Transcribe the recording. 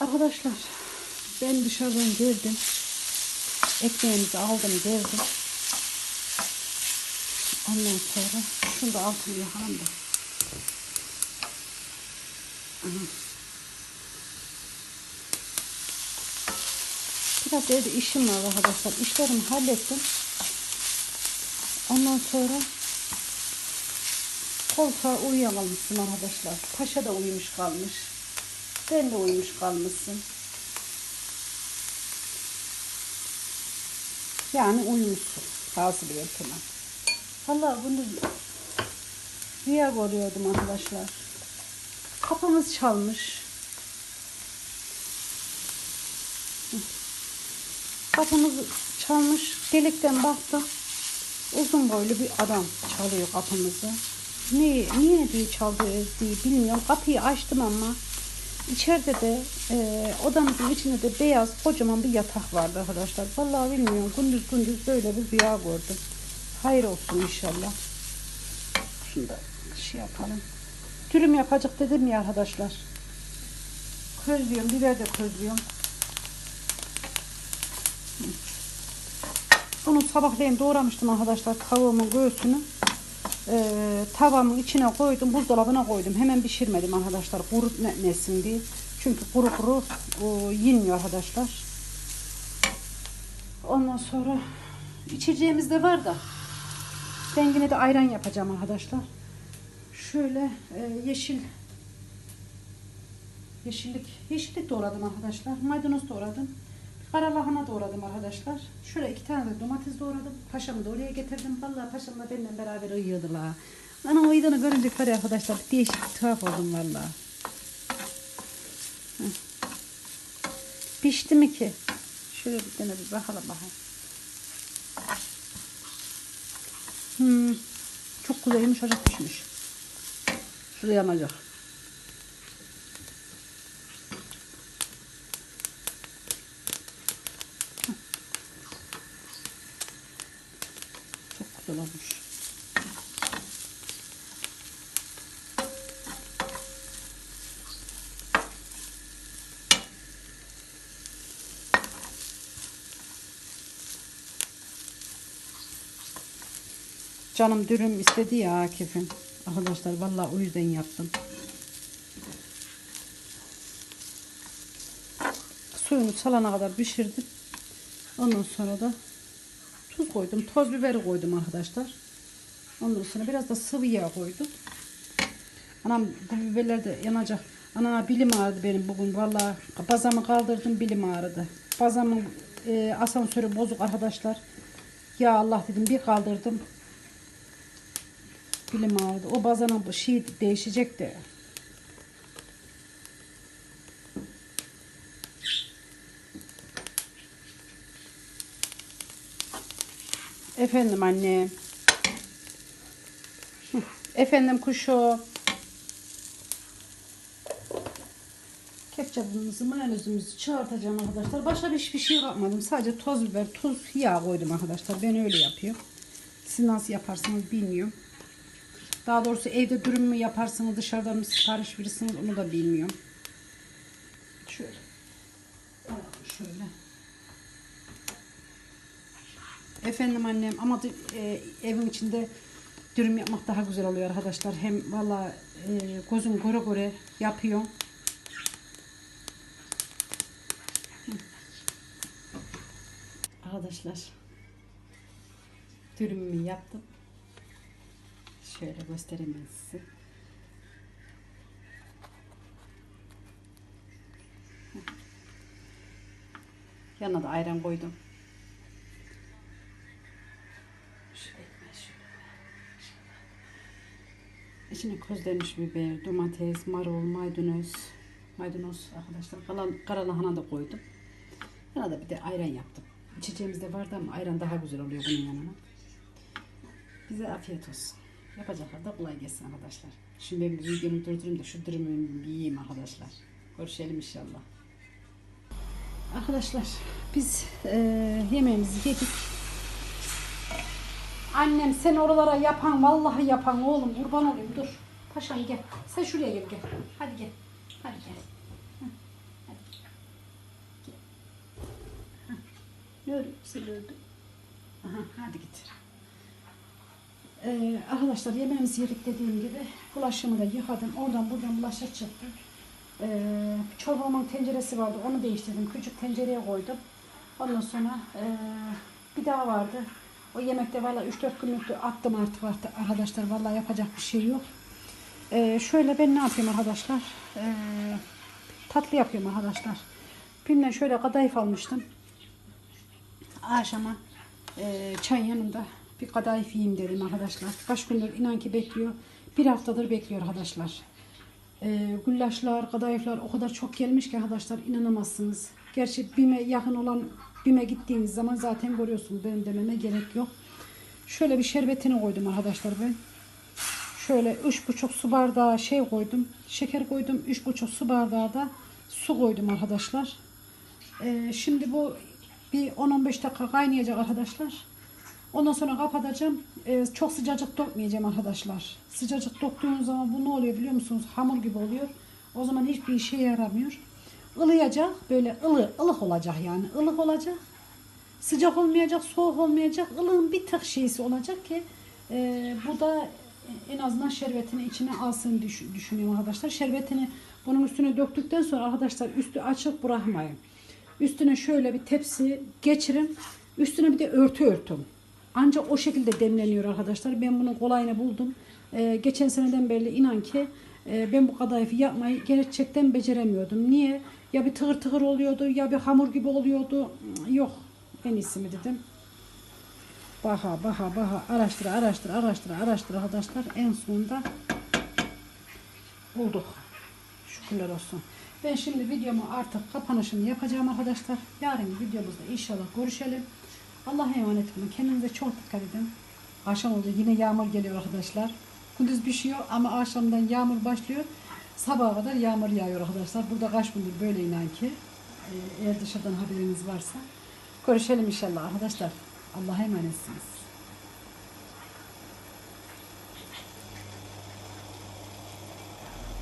Arkadaşlar ben dışarıdan geldim. Ekmeğimizi aldım geldim. Ondan sonra şunu da altını yakalım da. Biraz evde işim var arkadaşlar. İşlerimi hallettim. Ondan sonra koltuğa uyuyamalmışsın arkadaşlar. Paşa da uyumuş kalmış. Ben de uyumuş kalmışsın. Yani uyumuşsun. Hasılı yetmem. Valla bunu rüya görüyordum arkadaşlar. Kapımız çalmış. Kapımız çalmış. Delikten baktım. Uzun boylu bir adam çalıyor kapımızı. Niye, niye diye çaldı diye bilmiyorum. Kapıyı açtım ama içeride de e, odamızın içinde de beyaz kocaman bir yatak vardı arkadaşlar. Vallahi bilmiyorum. Gündüz gündüz böyle bir rüya gördüm. Hayır olsun inşallah. Şunu da şey yapalım. Dürüm yapacak dedim ya arkadaşlar. Közlüyorum. Biber de közlüyorum. Bunu sabahleyin doğramıştım arkadaşlar tavuğumun göğsünü. Ee, tavamın içine koydum, buzdolabına koydum. Hemen pişirmedim arkadaşlar kurutmesin diye. Çünkü kuru kuru o, yenmiyor arkadaşlar. Ondan sonra içeceğimiz de var da ben yine de ayran yapacağım arkadaşlar. Şöyle e, yeşil yeşillik yeşillik doğradım arkadaşlar. Maydanoz doğradım. Kara lahana doğradım arkadaşlar. Şöyle iki tane de domates doğradım. Paşamı da oraya getirdim. Vallahi paşam da benimle beraber uyuyordular. Ana uyuduğunu görünce var ya arkadaşlar bir değişik tuhaf oldum vallahi. Heh. Pişti mi ki? Şöyle bir tane bir bakalım bakalım. Hmm, çok güzel yumuşacık pişmiş. Şuraya yanacak. Çok güzel olmuş. Canım dürüm istedi ya Akif'im. Arkadaşlar vallahi o yüzden yaptım. Suyunu salana kadar pişirdim. Ondan sonra da tuz koydum. Toz biberi koydum arkadaşlar. Ondan sonra biraz da sıvı yağ koydum. Anam bu biberler de yanacak. Ana bilim ağrıdı benim bugün. Vallahi bazamı kaldırdım bilim ağrıdı. Bazamın e, asansörü bozuk arkadaşlar. Ya Allah dedim bir kaldırdım. Bilim ağrıdı. O bazanın şey değişecek de. Efendim anne. Efendim kuşu. Ketçapımızı, mayonezimizi çağırtacağım arkadaşlar. Başka bir hiçbir şey yapmadım. Sadece toz biber, tuz, yağ koydum arkadaşlar. Ben öyle yapıyorum. Siz nasıl yaparsınız bilmiyorum. Daha doğrusu evde dürüm mü yaparsınız, dışarıdan mı sipariş verirsiniz onu da bilmiyorum. Şöyle. Şöyle. Efendim annem ama e, evin içinde dürüm yapmak daha güzel oluyor arkadaşlar. Hem valla e, gözüm göre göre yapıyorum. Hı. Arkadaşlar dürümümü yaptım. Şöyle göstereyim ben size. Yanına da ayran koydum. Şöyle ekmeği şöyle. İçine közlenmiş biber, domates, marul, maydanoz. Maydanoz arkadaşlar. Kalan, kara lahana da koydum. Yanına da bir de ayran yaptım. İçeceğimiz de vardı ama ayran daha güzel oluyor bunun yanına. Bize afiyet olsun. Yapacaklar da kolay gelsin arkadaşlar. Şimdi ben videomu durdurayım da şu dürümümü yiyeyim arkadaşlar. Görüşelim inşallah. Arkadaşlar biz e, yemeğimizi yedik. Annem sen oralara yapan vallahi yapan oğlum kurban olayım dur. Paşam gel. Sen şuraya gel gel. Hadi gel. Hadi gel. Hı. Hadi. Ne öyle güzel öldü. Aha, hadi git. Ee, arkadaşlar yemeğimizi yedik dediğim gibi bulaşımı da yıkadım. Oradan buradan bulaşa çıktı. Ee, çorbamın tenceresi vardı. Onu değiştirdim. Küçük tencereye koydum. Ondan sonra e, bir daha vardı. O yemekte valla 3-4 günlüktü. Attım artık artık arkadaşlar. Valla yapacak bir şey yok. Ee, şöyle ben ne yapıyorum arkadaşlar? Ee, tatlı yapıyorum arkadaşlar. Bimden şöyle kadayıf almıştım. Akşama e, çay yanında bir kadayıf yiyeyim dedim arkadaşlar. Kaç gündür inan ki bekliyor. Bir haftadır bekliyor arkadaşlar. E, güllaçlar, kadayıflar o kadar çok gelmiş ki arkadaşlar inanamazsınız. Gerçi BİM'e yakın olan BİM'e gittiğiniz zaman zaten görüyorsunuz. Benim dememe gerek yok. Şöyle bir şerbetini koydum arkadaşlar ben. Şöyle üç buçuk su bardağı şey koydum. Şeker koydum. Üç buçuk su bardağı da su koydum arkadaşlar. Ee, şimdi bu bir 10-15 dakika kaynayacak arkadaşlar. Ondan sonra kapatacağım. Ee, çok sıcacık dökmeyeceğim arkadaşlar. Sıcacık döktüğünüz zaman bu ne oluyor biliyor musunuz? Hamur gibi oluyor. O zaman hiçbir işe yaramıyor. Ilayacak. Böyle ılı, ılık olacak yani. ılık olacak. Sıcak olmayacak, soğuk olmayacak. ılığın bir tık şeysi olacak ki e, bu da en azından şerbetini içine alsın düş- düşünüyorum arkadaşlar. Şerbetini bunun üstüne döktükten sonra arkadaşlar üstü açık bırakmayın. Üstüne şöyle bir tepsi geçirin. Üstüne bir de örtü örtün. Ancak o şekilde demleniyor arkadaşlar. Ben bunun kolayını buldum. Ee, geçen seneden beri inan ki e, ben bu kadayıfı yapmayı gerçekten beceremiyordum. Niye? Ya bir tığır tığır oluyordu ya bir hamur gibi oluyordu. Yok en iyisi mi dedim. Baha baha baha araştıra araştıra araştıra araştıra arkadaşlar en sonunda bulduk. Şükürler olsun. Ben şimdi videomu artık kapanışını yapacağım arkadaşlar. Yarın videomuzda inşallah görüşelim. Allah'a emanet olun. Kendinize çok dikkat edin. Akşam oldu. Yine yağmur geliyor arkadaşlar. Gündüz düşüyor ama akşamdan yağmur başlıyor. Sabaha kadar yağmur yağıyor arkadaşlar. Burada kaç gündür böyle inan ki. Ee, Eğer dışarıdan haberiniz varsa. Görüşelim inşallah arkadaşlar. Allah'a emanetsiniz.